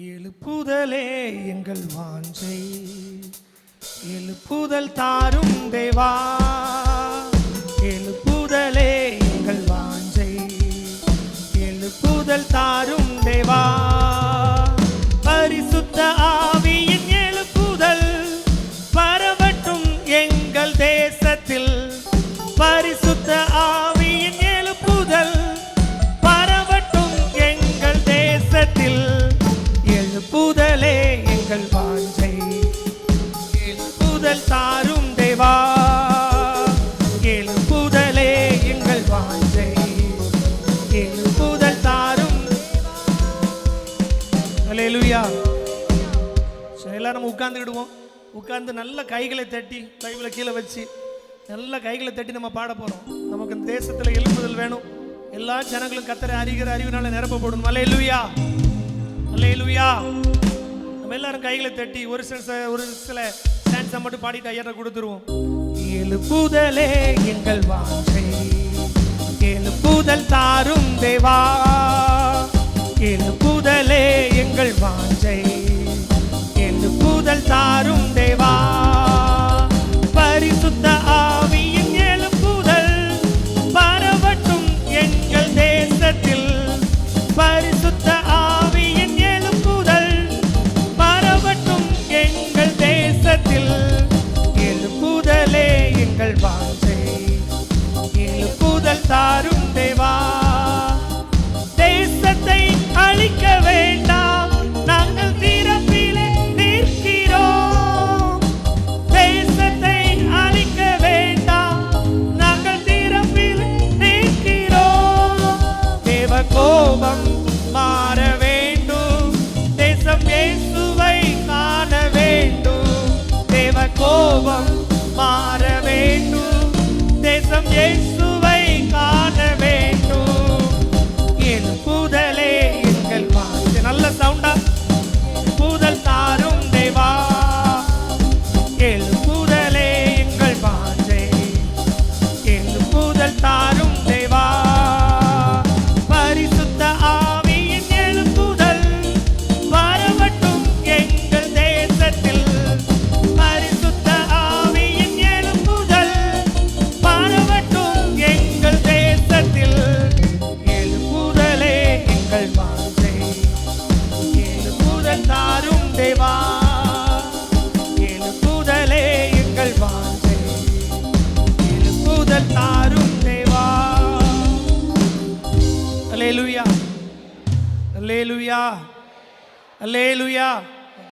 எழுப்புதலே எங்கள் வாஞ்சை. எழுப்புதல் தாரும் தேவா. எழுப்புதலே எங்கள் வாஞ்சை. எழுப்புதல் தாரும் தேவா. பரிசுத்த ஆவியின் எழுப்புதல் பரவட்டும் எங்கள் தேசத்தில். பரிசுத்த ஆவி எழுப்புதல் தாரும் தேவா. எழுப்புதலே எங்கள் வாஞ்சை. எழுப்புதல் தாரும் அல்லேலூயா சரி எல்லாரும் நம்ம உட்கார்ந்துக்கிடுவோம். உட்கார்ந்து நல்ல கைகளை தட்டி பைபிளை கீழே வச்சு நல்ல கைகளை தட்டி நம்ம பாட போறோம். நமக்கு இந்த தேசத்துல எழுப்புதல் வேணும். எல்லா ஜனங்களும் கத்தரை அறிகிற அறிவினால நிரப்பப்படும். அல்லேலூயா அல்லேலூயா நம்ம எல்லாரும் கைகளை தட்டி ஒரு சில ஒரு சில ஸ்டான்ஸை மட்டும் பாடிட்டு ஐயரை கொடுத்துருவோம். எழுப்புதலே எங்கள் வாஞ்சை. எழுப்புதல் தாரும் தேவா. எழுப்புதலே எங்கள் வாஞ்சை. எழுப்புதல் தாரும் தேவா. மாற வேண்டும். தேசம் ஏசு தாரும் தேவா எழுப்புதலே எங்கள் வாஞ்சை எழுப்புதல் தாரும் தேவா. அல்லேலூயா அல்லேலூயா அல்லேலூயா.